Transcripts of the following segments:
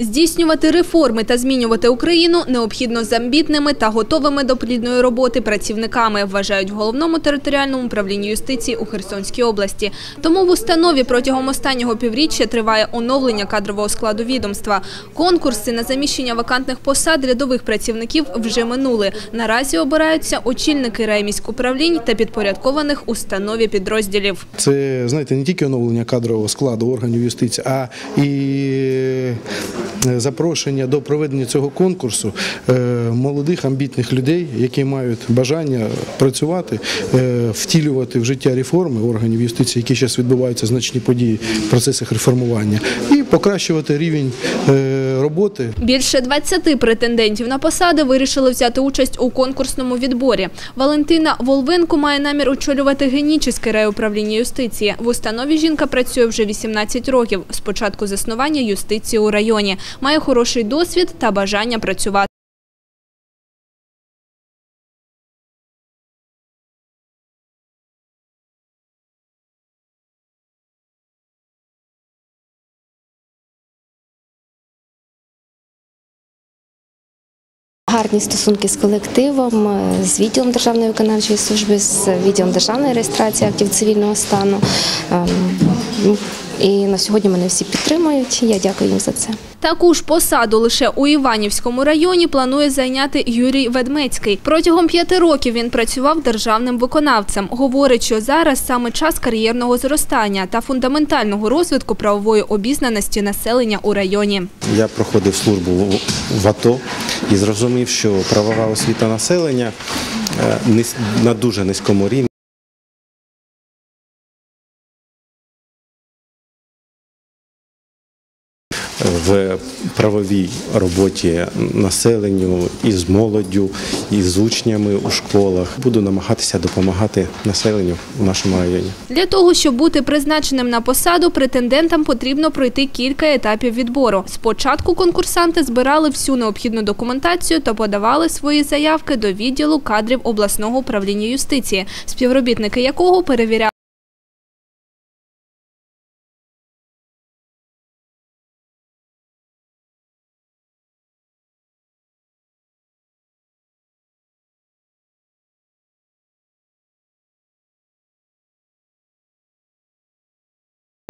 Здійснювати реформи та змінювати Україну необхідно з амбітними та готовими до плідної роботи працівниками, вважають в головному територіальному управлінні юстиції у Херсонській області. Тому в установі протягом останнього півріччя триває оновлення кадрового складу відомства. Конкурси на заміщення вакантних посад рядових працівників вже минули. Наразі обираються очільники райміськуправлінь та підпорядкованих установі підрозділів. Це знаєте не тільки оновлення кадрового складу органів юстиції, а і запрошення до проведення цього конкурсу е, молодих амбітних людей, які мають бажання працювати, е, втілювати в життя реформи органів юстиції, які зараз відбуваються значні події в процесах реформування, і покращувати рівень е, роботи Більше 20 претендентів на посади вирішили взяти участь у конкурсному відборі. Валентина Волвенко має намір очолювати Генічеське райуправління юстиції. В установі жінка працює вже 18 років. з початку заснування юстиції у районі. Має хороший досвід та бажання працювати. Гарні стосунки з колективом, е, з відділом Державної виконавчої служби, з відділом державної реєстрації актів цивільного стану. І на сьогодні мене всі підтримують. Я дякую їм за це. Таку ж посаду лише у Іванівському районі планує зайняти Юрій Ведмецький. Протягом п'яти років він працював державним виконавцем. Говорить, що зараз саме час кар'єрного зростання та фундаментального розвитку правової обізнаності населення у районі. Я проходив службу в- в АТО і зрозумів, що правова освіта населення е, на дуже низькому рівні. В правовій роботі населенню і з молоддю, і з учнями у школах буду намагатися допомагати населенню в нашому районі. Для того, щоб бути призначеним на посаду, претендентам потрібно пройти кілька етапів відбору. Спочатку конкурсанти збирали всю необхідну документацію та подавали свої заявки до відділу кадрів обласного управління юстиції, співробітники якого перевіряли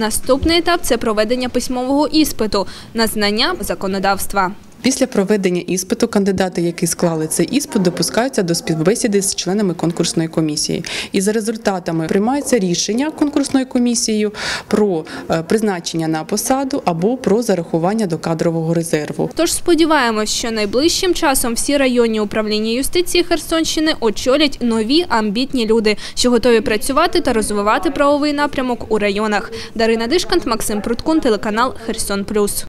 Наступний етап це проведення письмового іспиту на знання законодавства. Після проведення іспиту кандидати, які склали цей іспит, допускаються до співбесіди з членами конкурсної комісії. І за результатами приймається рішення конкурсною комісією про е, призначення на посаду або про зарахування до кадрового резерву. Тож сподіваємось, що найближчим часом всі районні управління юстиції Херсонщини очолять нові амбітні люди, що готові працювати та розвивати правовий напрямок у районах. Дарина Дишкант, Максим Пруткун, телеканал Херсон Плюс.